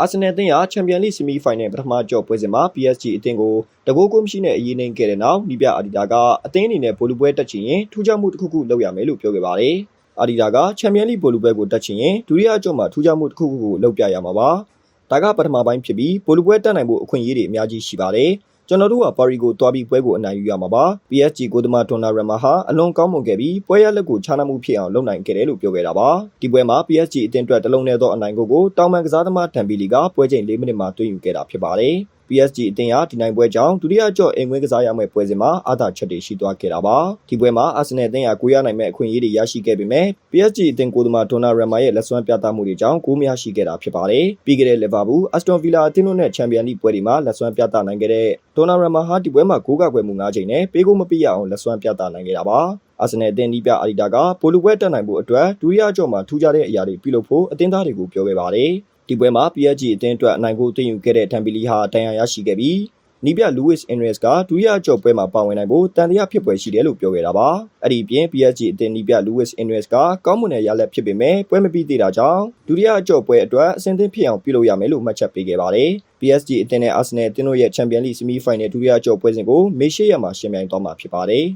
အာဆင်နယ်အသင်းဟာချန်ပီယံလိဆီမီဖိုင်နယ်ပထမကြော့ပွဲစဉ်မှာ PSG အသင်းကိုတကိုးကွင်းရှိနဲ့အရေးနှိမ်ခဲ့တဲ့နောက်နီးပြအာဒီတာကအသင်းအနေနဲ့ဗိုလ်လူပွဲတက်ချင်ရင်ထူးခြားမှုတစ်ခုခုလုပ်ရမယ်လို့ပြောခဲ့ပါတယ်။အာဒီတာကချန်ပီယံလိဗိုလ်လူပွဲကိုတက်ချင်ရင်ဒုတိယကြော့မှာထူးခြားမှုတစ်ခုခုကိုလုပ်ပြရမှာပါ။ဒါကပထမပိုင်းဖြစ်ပြီးဗိုလ်လူပွဲတက်နိုင်ဖို့အခွင့်အရေးတွေအများကြီးရှိပါတယ်။ ကျွန်တော်တို့ကပါရီကိုတွားပြီးပွဲကိုအနိုင်ယူရမှာပါ PSG ကိုသမားတွန်နာရမ်မာဟာအလွန်ကောင်းမွန်ခဲ့ပြီးပွဲရလက်ကိုခြားနာမှုဖြစ်အောင်လုပ်နိုင်ခဲ့တယ်လို့ပြောခဲ့တာပါဒီပွဲမှာ PSG အသင်းအတွက်တလုံးနဲ့သောအနိုင်ကိုကိုတောင်ပန်ကစားသမားဒန်ဘီလီကပွဲချိန်၄မိနစ်မှာတွင်းယူခဲ့တာဖြစ်ပါတယ် PSG အသင်းဟာဒီနိုင်ပွဲကြောင့်ဒုတိယကြော့အိမ်ခွင်းကစားရမယ့်ပွဲစဉ်မှာအာသာချက်တွေရှိသွားခဲ့တာပါဒီပွဲမှာအာဆင်နယ်အသင်းဟာကိုရနိုင်မဲ့အခွင့်အရေးတွေရရှိခဲ့ပေမဲ့ PSG အသင်းကိုသမားဒွန်နာရမ်မာရဲ့လက်စွမ်းပြသမှုတွေကြောင့်ဂိုးမရရှိခဲ့တာဖြစ်ပါတယ်ပြီးခဲ့တဲ့လီဗာပူးအက်စတွန်ဗီလာအသင်းတို့နဲ့ချန်ပီယံလိပွဲတွေမှာလက်စွမ်းပြသနိုင်ခဲ့တဲ့ဒွန်နာရမ်မာဟာဒီပွဲမှာဂိုးကကွယ်မှု၅ချိန်နဲ့ပေးကိုမပြရအောင်လက်စွမ်းပြသနိုင်ခဲ့တာပါအာဆင်နယ်အသင်းဒီပြအာဒီတာကပိုလူပွဲတက်နိုင်ဖို့အတွက်ဒုတိယကြော့မှာထူးခြားတဲ့အရာတွေပြုလုပ်ဖို့အသင်းသားတွေကိုပြောခဲ့ပါတယ် ဒီပွဲမှာ PSG အသင်းအတွက်အနိုင်ကိုတင်ယူခဲ့တဲ့တမ်ပီလီဟာတန်ရာရရှိခဲ့ပြီးနီးပြလူးဝစ်အင်ရစ်ကဒုတိယကြော့ပွဲမှာပါဝင်နိုင်ဖို့တန်တရားဖြစ်ပွဲရှိတယ်လို့ပြောခဲ့တာပါအဲ့ဒီပြင် PSG အသင်းနီးပြလူးဝစ်အင်ရစ်ကကောင်းမွန်တဲ့ရလဒ်ဖြစ်ပေမဲ့ပွဲမပြီးသေးတာကြောင့်ဒုတိယကြော့ပွဲအတွက်အဆင်သင့်ဖြစ်အောင်ပြုလုပ်ရမယ်လို့မှတ်ချက်ပေးခဲ့ပါတယ် PSG အသင်းနဲ့ Arsenal အသင်းတို့ရဲ့ Champions League Semi-Final ဒုတိယကြော့ပွဲစဉ်ကိုမေရှေ့ရမှာရှင်ပြိုင်သွားမှာဖြစ်ပါတယ်